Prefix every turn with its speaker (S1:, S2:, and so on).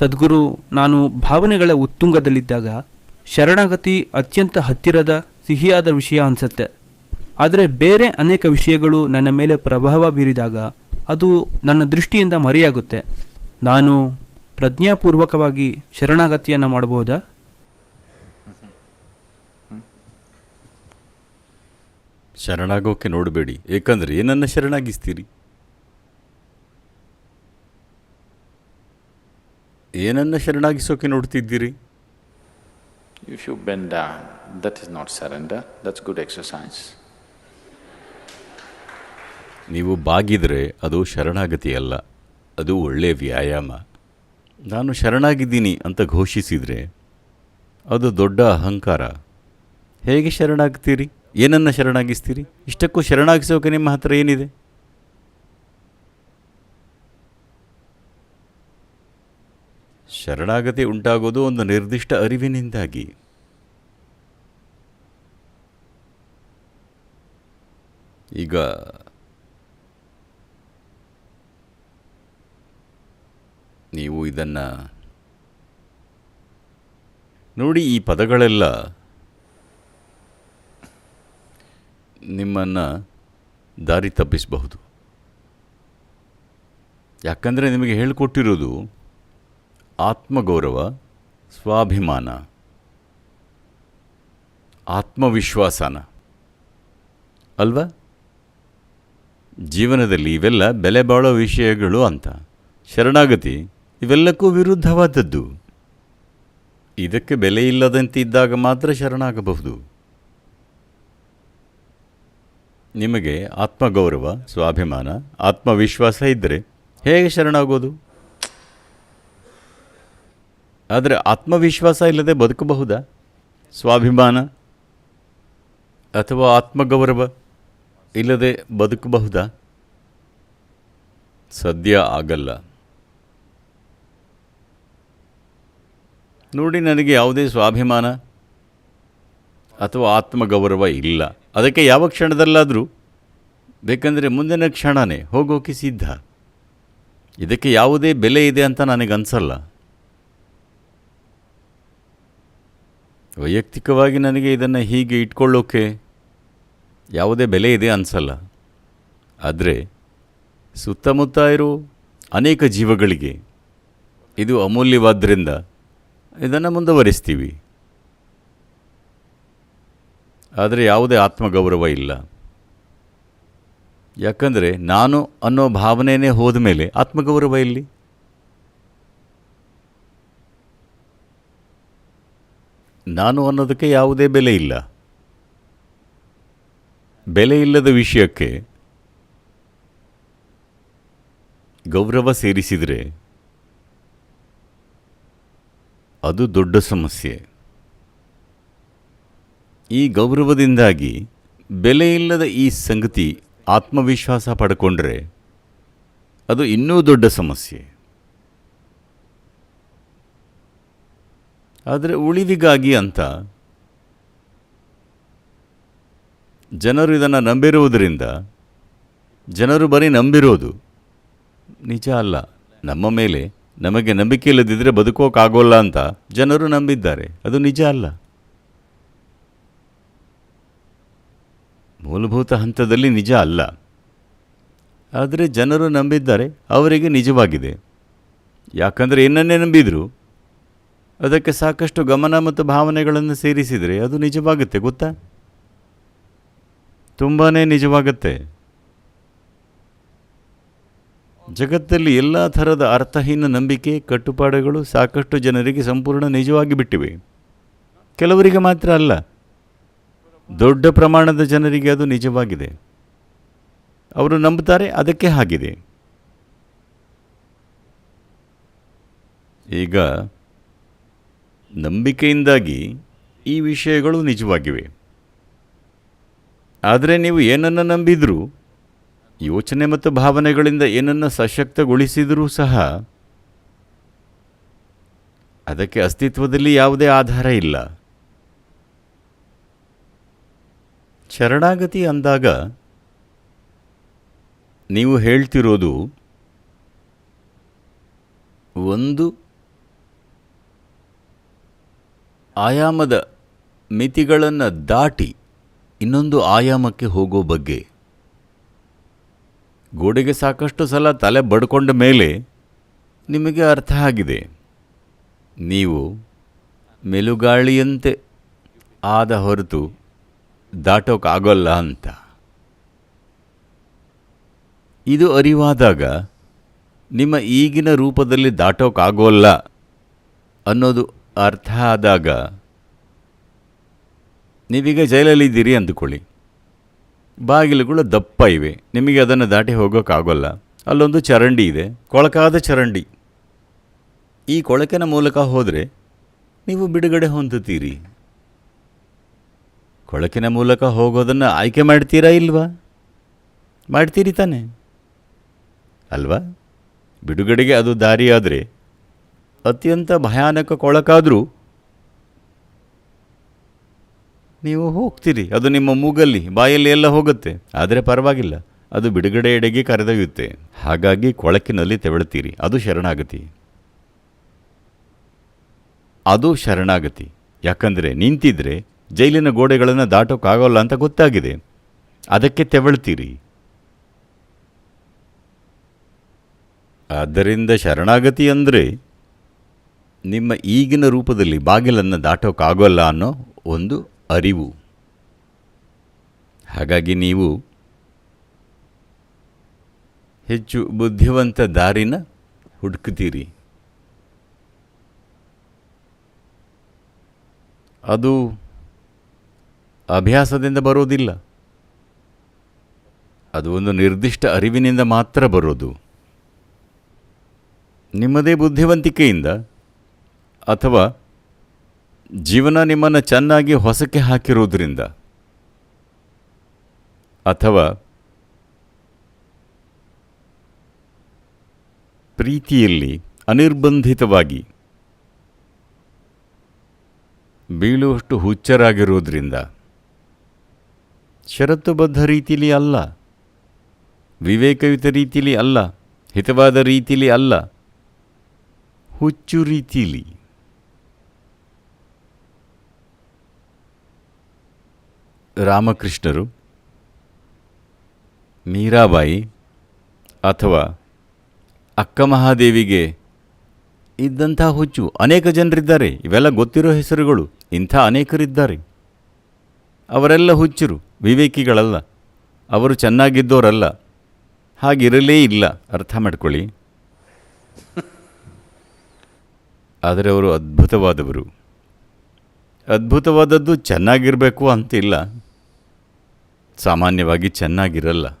S1: ಸದ್ಗುರು, ನಾನು ಭಾವನೆಗಳ ಉತ್ತುಂಗದಲ್ಲಿದ್ದಾಗ ಶರಣಾಗತಿ ಅತ್ಯಂತ ಹತ್ತಿರದ, ಸಿಹಿಯಾದ ವಿಷಯ ಅನಿಸುತ್ತೆ. ಆದರೆ ಬೇರೆ ಅನೇಕ ವಿಷಯಗಳು ನನ್ನ ಮೇಲೆ ಪ್ರಭಾವ ಬೀರಿದಾಗ ಅದು ನನ್ನ ದೃಷ್ಟಿಯಿಂದ ಮರೆಯಾಗುತ್ತೆ. ನಾನು ಪ್ರಜ್ಞಾಪೂರ್ವಕವಾಗಿ ಶರಣಾಗತಿಯನ್ನು ಮಾಡಬಹುದಾ?
S2: ಶರಣಾಗೋಕೆ ನೋಡಬೇಡಿ. ಏಕೆಂದರೆ ಏನನ್ನ ಶರಣಾಗಿಸ್ತೀರಿ? ಏನನ್ನ ಶರಣಾಗಿಸೋಕೆ ನೋಡ್ತಿದ್ದೀರಿ?
S3: You you been down that is not surrender, that's good exercise.
S2: ನೀವು ಬಾಗಿದರೆ ಅದು ಶರಣಾಗತಿ ಅಲ್ಲ ಅದು ಒಳ್ಳೆಯ ವ್ಯಾಯಾಮ. ನಾನು ಶರಣಾಗಿದ್ದೀನಿ ಅಂತ ಘೋಷಿಸಿದರೆ ಅದು ದೊಡ್ಡ ಅಹಂಕಾರ. ಹೇಗೆ ಶರಣಾಗ್ತೀರಿ? ಏನನ್ನು ಶರಣಾಗಿಸ್ತೀರಿ? ಇಷ್ಟಕ್ಕೂ ಶರಣಾಗಿಸೋಕೆ ನಿಮ್ಮ ಹತ್ರ ಏನಿದೆ? ಶರಣಾಗತಿ ಉಂಟಾಗೋದು ಒಂದು ನಿರ್ದಿಷ್ಟ ಅರಿವಿನಿಂದಾಗಿ. ಈಗ ನೀವು ಇದನ್ನು ನೋಡಿ ಈ ಪದಗಳೆಲ್ಲ ನಿಮ್ಮನ್ನು ದಾರಿ ತಪ್ಪಿಸಬಹುದು. ಯಾಕಂದರೆ ನಿಮಗೆ ಹೇಳಿಕೊಟ್ಟಿರೋದು ಆತ್ಮಗೌರವ, ಸ್ವಾಭಿಮಾನ, ಆತ್ಮವಿಶ್ವಾಸನ. ಅಲ್ವಾ? ಜೀವನದಲ್ಲಿ ಇವೆಲ್ಲ ಬೆಲೆ ಬಾಳೋ ವಿಷಯಗಳು ಅಂತ. ಶರಣಾಗತಿ, ಇವೆಲ್ಲಕ್ಕೂ ವಿರುದ್ಧವಾದದ್ದು. ಇದಕ್ಕೆ ಬೆಲೆ ಇಲ್ಲದಂತಿದ್ದಾಗ ಮಾತ್ರ ಶರಣಾಗಬಹುದು. ನಿಮಗೆ ಆತ್ಮಗೌರವ, ಸ್ವಾಭಿಮಾನ, ಆತ್ಮವಿಶ್ವಾಸ ಇದ್ದರೆ ಹೇಗೆ ಶರಣಾಗೋದು? ಆದರೆ ಆತ್ಮವಿಶ್ವಾಸ ಇಲ್ಲದೆ ಬದುಕಬಹುದಾ? ಸ್ವಾಭಿಮಾನ ಅಥವಾ ಆತ್ಮಗೌರವ ಇಲ್ಲದೆ ಬದುಕಬಹುದಾ? ಸದ್ಯ ಆಗಲ್ಲ. ನೋಡಿ, ನನಗೆ ಯಾವುದೇ ಸ್ವಾಭಿಮಾನ ಅಥವಾ ಆತ್ಮಗೌರವ ಇಲ್ಲ. ಅದಕ್ಕೆ ಯಾವ ಕ್ಷಣದಲ್ಲಾದರೂ, ಬೇಕೆಂದರೆ ಮುಂದಿನ ಕ್ಷಣನೇ ಹೋಗೋಕೆ ಸಿದ್ಧ. ಇದಕ್ಕೆ ಯಾವುದೇ ಬೆಲೆ ಇದೆ ಅಂತ ನನಗನ್ಸಲ್ಲ. ವೈಯಕ್ತಿಕವಾಗಿ ನನಗೆ ಇದನ್ನು ಹೀಗೆ ಇಟ್ಕೊಳ್ಳೋಕೆ ಯಾವುದೇ ಬೆಲೆ ಇದೆ ಅನಿಸಲ್ಲ. ಆದರೆ ಸುತ್ತಮುತ್ತ ಇರೋ ಅನೇಕ ಜೀವಗಳಿಗೆ ಇದು ಅಮೂಲ್ಯವಾದ್ದರಿಂದ ಇದನ್ನು ಮುಂದುವರಿಸ್ತೀವಿ. ಆದರೆ ಯಾವುದೇ ಆತ್ಮಗೌರವ ಇಲ್ಲ. ಯಾಕಂದರೆ ನಾನು ಅನ್ನೋ ಭಾವನೆಯೇ ಹೋದ ಮೇಲೆ ಆತ್ಮಗೌರವ ಇಲ್ಲಿ ನಾನು ಅನ್ನೋದಕ್ಕೆ ಯಾವುದೇ ಬೆಲೆ ಇಲ್ಲ. ಬೆಲೆ ಇಲ್ಲದ ವಿಷಯಕ್ಕೆ ಗೌರವ ಸೇರಿಸಿದರೆ ಅದು ದೊಡ್ಡ ಸಮಸ್ಯೆ. ಈ ಗೌರವದಿಂದಾಗಿ ಬೆಲೆ ಇಲ್ಲದ ಈ ಸಂಗತಿ ಆತ್ಮವಿಶ್ವಾಸ ಪಡ್ಕೊಂಡ್ರೆ ಅದು ಇನ್ನೂ ದೊಡ್ಡ ಸಮಸ್ಯೆ. ಆದರೆ ಉಳಿವಿಗಾಗಿ ಅಂತ. ಜನರು ಇದನ್ನು ನಂಬಿರುವುದರಿಂದ, ಜನರು ಬರೀ ನಂಬಿರೋದು, ನಿಜ ಅಲ್ಲ. ನಮ್ಮ ಮೇಲೆ ನಮಗೆ ನಂಬಿಕೆ ಇಲ್ಲದಿದ್ದರೆ ಬದುಕೋಕ್ಕಾಗೋಲ್ಲ ಅಂತ ಜನರು ನಂಬಿದ್ದಾರೆ. ಅದು ನಿಜ ಅಲ್ಲ. ಮೂಲಭೂತ ಹಂತದಲ್ಲಿ ನಿಜ ಅಲ್ಲ. ಆದರೆ ಜನರು ನಂಬಿದ್ದಾರೆ, ಅವರಿಗೆ ನಿಜವಾಗಿದೆ. ಯಾಕಂದರೆ ಏನನ್ನೇ ನಂಬಿದ್ರು ಅದಕ್ಕೆ ಸಾಕಷ್ಟು ಗಮನ ಮತ್ತು ಭಾವನೆಗಳನ್ನು ಸೇರಿಸಿದರೆ ಅದು ನಿಜವಾಗುತ್ತೆ, ಗೊತ್ತಾ? ತುಂಬಾ ನಿಜವಾಗುತ್ತೆ. ಜಗತ್ತಲ್ಲಿ ಎಲ್ಲ ಥರದ ಅರ್ಥಹೀನ ನಂಬಿಕೆ, ಕಟ್ಟುಪಾಡುಗಳು ಸಾಕಷ್ಟು ಜನರಿಗೆ ಸಂಪೂರ್ಣ ನಿಜವಾಗಿ ಬಿಟ್ಟಿವೆ. ಕೆಲವರಿಗೆ ಮಾತ್ರ ಅಲ್ಲ, ದೊಡ್ಡ ಪ್ರಮಾಣದ ಜನರಿಗೆ ಅದು ನಿಜವಾಗಿದೆ. ಅವರು ನಂಬುತ್ತಾರೆ, ಅದಕ್ಕೆ ಆಗಿದೆ ಈಗ ನಂಬಿಕೆಯಿಂದಾಗಿ ಈ ವಿಷಯಗಳು ನಿಜವಾಗಿವೆ. ಆದರೆ ನೀವು ಏನನ್ನು ನಂಬಿದರೂ, ಯೋಚನೆ ಮತ್ತು ಭಾವನೆಗಳಿಂದ ಏನನ್ನು ಸಶಕ್ತಗೊಳಿಸಿದರೂ ಸಹ, ಅದಕ್ಕೆ ಅಸ್ತಿತ್ವದಲ್ಲಿ ಯಾವುದೇ ಆಧಾರ ಇಲ್ಲ. ಶರಣಾಗತಿ ಅಂದಾಗ, ನೀವು ಹೇಳ್ತಿರೋದು, ಒಂದು ಆಯಾಮದ ಮಿತಿಗಳನ್ನು ದಾಟಿ ಇನ್ನೊಂದು ಆಯಾಮಕ್ಕೆ ಹೋಗೋ ಬಗ್ಗೆ. ಗೋಡೆಗೆ ಸಾಕಷ್ಟು ಸಲ ತಲೆ ಬಡ್ಕೊಂಡ ಮೇಲೆ ನಿಮಗೆ ಅರ್ಥ ಆಗಿದೆ. ನೀವು ಮೆಲುಗಾಳಿಯಂತೆ ಆದ ಹೊರತು ದಾಟೋಕ್ಕಾಗೋಲ್ಲ ಅಂತ. ಇದು ಅರಿವಾದಾಗ ನಿಮ್ಮ ಈಗಿನ ರೂಪದಲ್ಲಿ ದಾಟೋಕ್ಕಾಗೋಲ್ಲ ಅನ್ನೋದು ಅರ್ಥ ಆದಾಗ ನೀವೀಗ ಜೈಲಲ್ಲಿದ್ದೀರಿ ಅಂದುಕೊಳ್ಳಿ. ಬಾಗಿಲುಗಳು ದಪ್ಪ ಇವೆ. ನಿಮಗೆ ಅದನ್ನು ದಾಟಿ ಹೋಗೋಕ್ಕಾಗೋಲ್ಲ. ಅಲ್ಲೊಂದು ಚರಂಡಿ ಇದೆ. ಕೊಳಕಾದ ಚರಂಡಿ. ಈ ಕೊಳಕಿನ ಮೂಲಕ ಹೋದರೆ ನೀವು ಬಿಡುಗಡೆ ಹೊಂದುತ್ತೀರಿ. ಕೊಳಕಿನ ಮೂಲಕ ಹೋಗೋದನ್ನು ಆಯ್ಕೆ ಮಾಡ್ತೀರಾ ಇಲ್ವಾ? ಮಾಡ್ತೀರಿ ತಾನೆ. ಅಲ್ವಾ? ಬಿಡುಗಡೆಗೆ ಅದು ದಾರಿಯಾದರೆ ಅತ್ಯಂತ ಭಯಾನಕ ಕೊಳಕಾದರೂ ನೀವು ಹೋಗ್ತೀರಿ. ಅದು ನಿಮ್ಮ ಮೂಗಲ್ಲಿ, ಬಾಯಲ್ಲಿ ಎಲ್ಲ ಹೋಗುತ್ತೆ. ಆದರೆ ಪರವಾಗಿಲ್ಲ. ಅದು ಬಿಡುಗಡೆ ಎಡೆಗೆ ಕರೆದೊಯ್ಯುತ್ತೆ. ಹಾಗಾಗಿ ಕೊಳಕಿನಲ್ಲಿ ತೆವಳುತ್ತೀರಿ. ಅದು ಶರಣಾಗತಿ. ಅದು ಶರಣಾಗತಿ. ಯಾಕಂದರೆ ನಿಂತಿದ್ರೆ ಜೈಲಿನ ಗೋಡೆಗಳನ್ನು ದಾಟೋಕ್ಕಾಗೋಲ್ಲ ಅಂತ ಗೊತ್ತಾಗಿದೆ. ಅದಕ್ಕೆ ತೆವಳ್ತೀರಿ ಆದ್ದರಿಂದ ಶರಣಾಗತಿ ಅಂದರೆ ನಿಮ್ಮ ಈಗಿನ ರೂಪದಲ್ಲಿ ಬಾಗಿಲನ್ನು ದಾಟೋಕ್ಕಾಗೋಲ್ಲ ಅನ್ನೋ ಒಂದು ಅರಿವು. ಹಾಗಾಗಿ ನೀವು ಹೆಚ್ಚು ಬುದ್ಧಿವಂತ ದಾರಿನ ಹುಡುಕ್ತೀರಿ ಅದು ಅಭ್ಯಾಸದಿಂದ ಬರೋದಿಲ್ಲ. ಅದು ಒಂದು ನಿರ್ದಿಷ್ಟ ಅರಿವಿನಿಂದ ಮಾತ್ರ ಬರೋದು. ನಿಮ್ಮದೇ ಬುದ್ಧಿವಂತಿಕೆಯಿಂದ ಅಥವಾ ಜೀವನ ನಿಮ್ಮನ್ನು ಚೆನ್ನಾಗಿ ಹೊಸಕ್ಕೆ ಹಾಕಿರೋದ್ರಿಂದ ಅಥವಾ ಪ್ರೀತಿಯಲ್ಲಿ ಅನಿರ್ಬಂಧಿತವಾಗಿ ಬೀಳುವಷ್ಟು ಹುಚ್ಚರಾಗಿರುವುದರಿಂದ ಷರತ್ತುಬದ್ಧ ರೀತಿಯಲ್ಲಿ ಅಲ್ಲ, ವಿವೇಕಯುತ ರೀತಿಯಲ್ಲಿ ಅಲ್ಲ, ಹಿತವಾದ ರೀತಿಯಲ್ಲಿ ಅಲ್ಲ, ಹುಚ್ಚು ರೀತಿಲಿ ರಾಮಕೃಷ್ಣರು, ಮೀರಾಬಾಯಿ ಅಥವಾ ಅಕ್ಕ ಮಹಾದೇವಿಗೆ ಇದ್ದಂಥ ಹುಚ್ಚು ಅನೇಕ ಜನರಿದ್ದಾರೆ. ಇವೆಲ್ಲ ಗೊತ್ತಿರೋ ಹೆಸರುಗಳು, ಇಂಥ ಅನೇಕರಿದ್ದಾರೆ. ಅವರೆಲ್ಲ ಹುಚ್ಚರು, ವಿವೇಕಿಗಳಲ್ಲ. ಅವರು ಚೆನ್ನಾಗಿದ್ದವರಲ್ಲ. ಹಾಗಿರಲೇ ಇಲ್ಲ, ಅರ್ಥ ಮಾಡ್ಕೊಳ್ಳಿ. ಆದರೆ ಅವರು ಅದ್ಭುತವಾದವರು. ಅದ್ಭುತವಾದದ್ದು ಚೆನ್ನಾಗಿರಬೇಕು ಅಂತಿಲ್ಲ. ಸಾಮಾನ್ಯವಾಗಿ ಚೆನ್ನಾಗಿರಲ್ಲ.